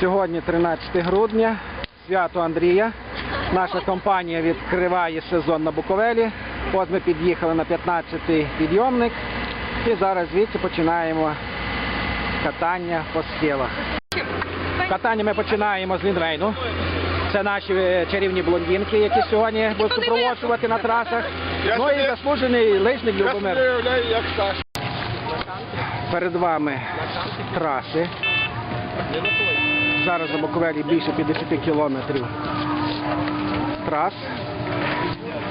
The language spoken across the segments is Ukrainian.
Сьогодні 13 грудня, свято Андрія. Наша компанія відкриває сезон на Буковелі. От ми під'їхали на 15-й підйомник і зараз звідси починаємо катання по схилах. Катання ми починаємо з Лінвейну. Це наші е, чарівні блондинки, які сьогодні будуть супроводжувати на трасах. Ну і заслужений лижник Любомир. Перед вами траси. Зараз на Буковелі більше 50 кілометрів трас.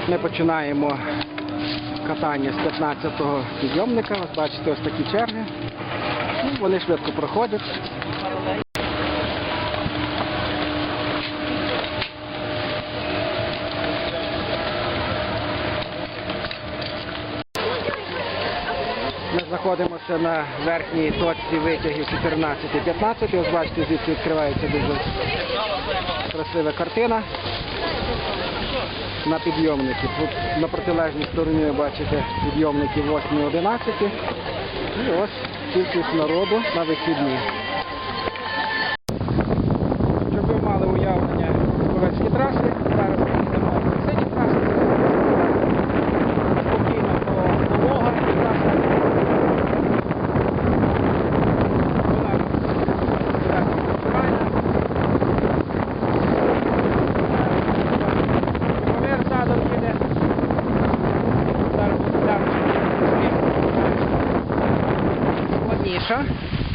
Ми починаємо катання з 15-го підйомника. Ось бачите, ось такі черги. Ну, Вони швидко проходять. Знаходимося на верхній точці витягів 14-15. Ось бачите, звідси відкривається дуже красива картина на підйомники. Тут на протилежній стороні ви бачите підйомники 8-11. І ось кількість народу на вихідні. Bye.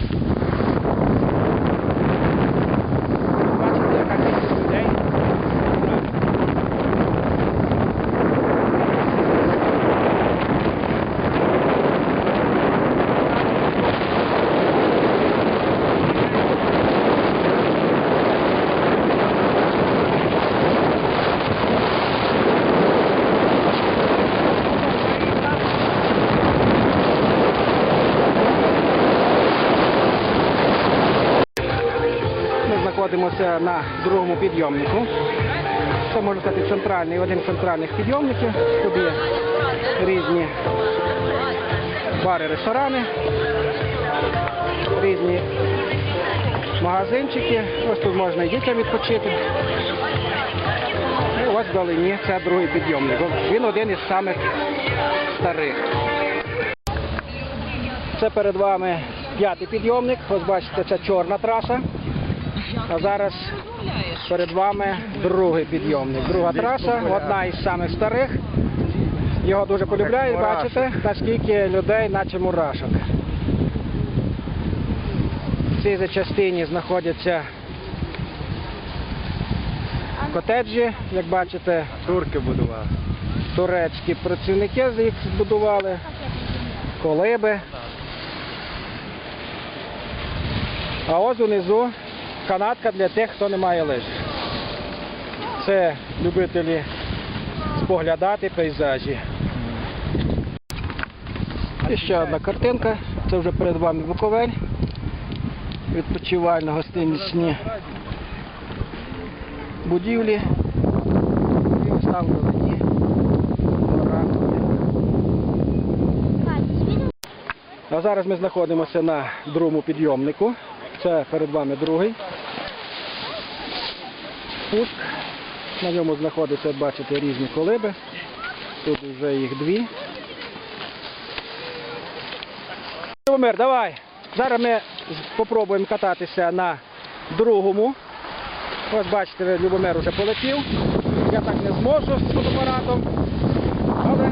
Знаходимося на другому підйомнику. Це можна сказати центральний, один з центральних підйомників. Тут є різні бари, ресторани, різні магазинчики. Ось тут можна і дітям відпочити. І ось вдалині це другий підйомник. Він один із самих старих. Це перед вами п'ятий підйомник. Ось бачите, це чорна траса. А зараз перед вами другий підйомник. Друга траса, одна із самих старих. Його дуже полюбляють, бачите, наскільки людей, наче мурашок. В цій частині знаходяться котеджі, як бачите, Турки будували. турецькі працівники їх збудували, колиби. А ось унизу канатка для тих, хто не має лиж. Це любителі споглядати пейзажі. І ще одна картинка. Це вже перед вами Буковель. Відпочивально-гостинічні будівлі. І ось там гора. А зараз ми знаходимося на другому підйомнику. Це перед вами другий спуск. На ньому знаходяться, от бачите, різні колиби. Тут вже їх дві. Любомир, давай. Зараз ми спробуємо кататися на другому. Ось бачите, Любомир вже полетів. Я так не зможу з фотоапаратом. Але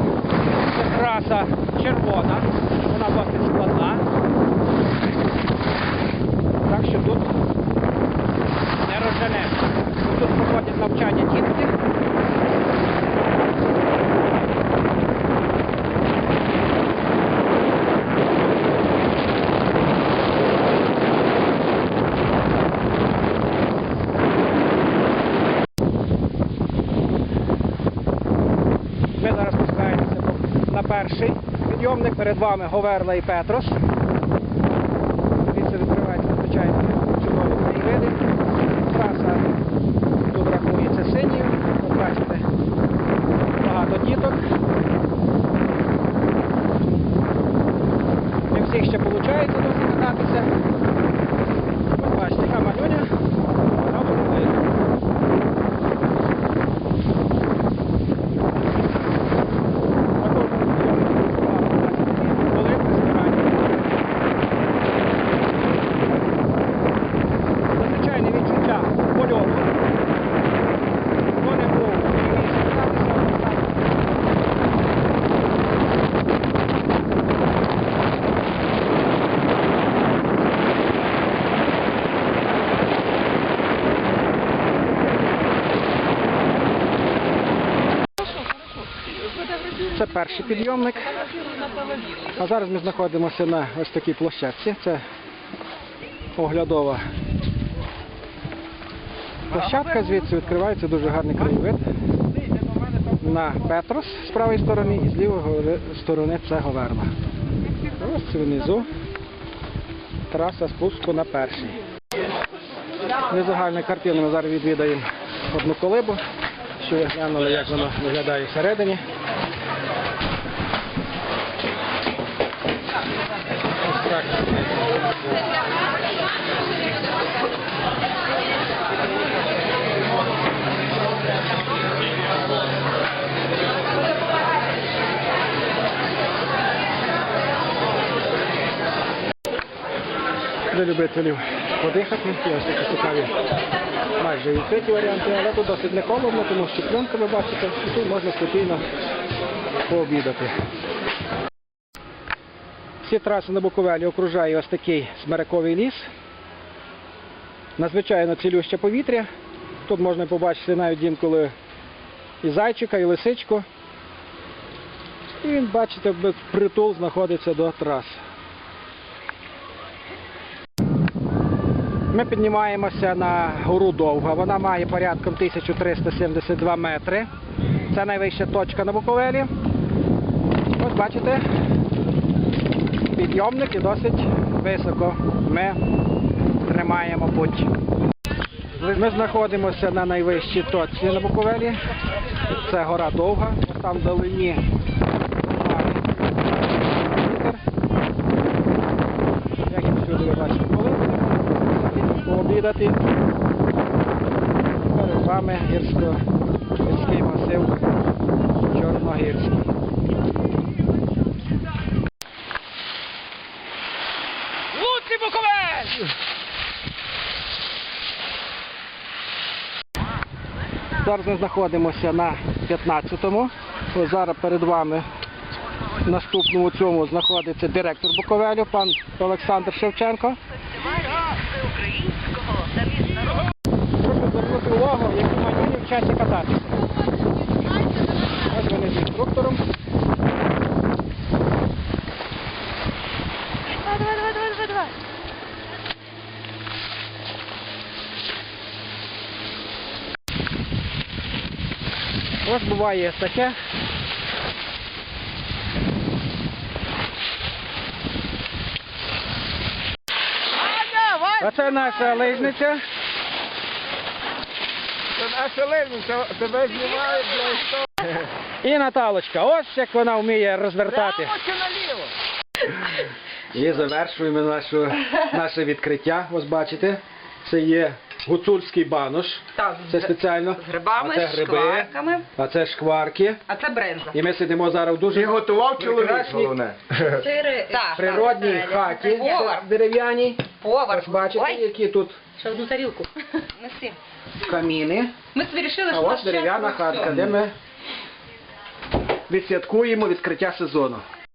це траса червона. Вона досить складна. Так що тут не розженеш. Тут проходять навчання дітки. Ми зараз спускаємося по- на перший підйомник. Перед вами Говерла і Петрос. Звідси відкривається звичайно чудові краєвиди. Траса тут рахується синьою. От бачите, багато діток. Не всіх ще виходить досі кататися. Ось бачите, яка малюня. Перший підйомник. А зараз ми знаходимося на ось такій площадці. Це оглядова площадка, звідси відкривається дуже гарний краєвид. На Петрос з правої сторони і з лівої сторони це Говерна. Ось внизу траса спуску на перший. Для загальної картини ми зараз відвідаємо одну колибу, що ви глянули, як воно виглядає всередині. Ось так. Для любителів подихати, є ось такі цікаві майже відкриті варіанти, але тут досить не холодно, тому що пленка ви бачите, і тут можна спокійно пообідати. Всі траси на Буковелі окружає ось такий смерековий ліс. Надзвичайно цілюще повітря. Тут можна побачити навіть інколи і зайчика, і лисичку. І він, бачите, притул знаходиться до трас. Ми піднімаємося на гору Довга. Вона має порядком 1372 метри. Це найвища точка на Буковелі. Ось бачите, підйомник і досить високо. Ми тримаємо путь. Ми знаходимося на найвищій точці на Буковелі. Це гора Довга. Там. Вітер. Як і всюди ви бачите, пообідати. Перед вами гірсько Зараз ми знаходимося на 15-му. Ось Зараз перед вами наступному цьому знаходиться директор Буковелю, пан Олександр Шевченко. Прошу звернути увагу, які малюні вчаться кататися. Ось вони з інструктором. Давай, давай, давай, давай, давай, давай. Ось буває таке. А це наша лижниця. Це наша лижниця, тебе знімають, блядь, І Наталочка. Ось як вона вміє розвертати. Наліво? І завершуємо нашу, наше відкриття. Ось бачите, це є гуцульський банош. Так, Це з- спеціально. з грибами, а це з гриби, шкварками. а це шкварки. А це бренза. І ми сидимо зараз в І дуже готував чоловік, прекрасній головне. Чотири. Так, природній так, хаті Повар. дерев'яній. Повар. Ось бачите, Ой, які тут ще одну тарілку. Неси. каміни. Ми вирішили, А що ось дерев'яна хатка, все. де ми відсвяткуємо відкриття сезону.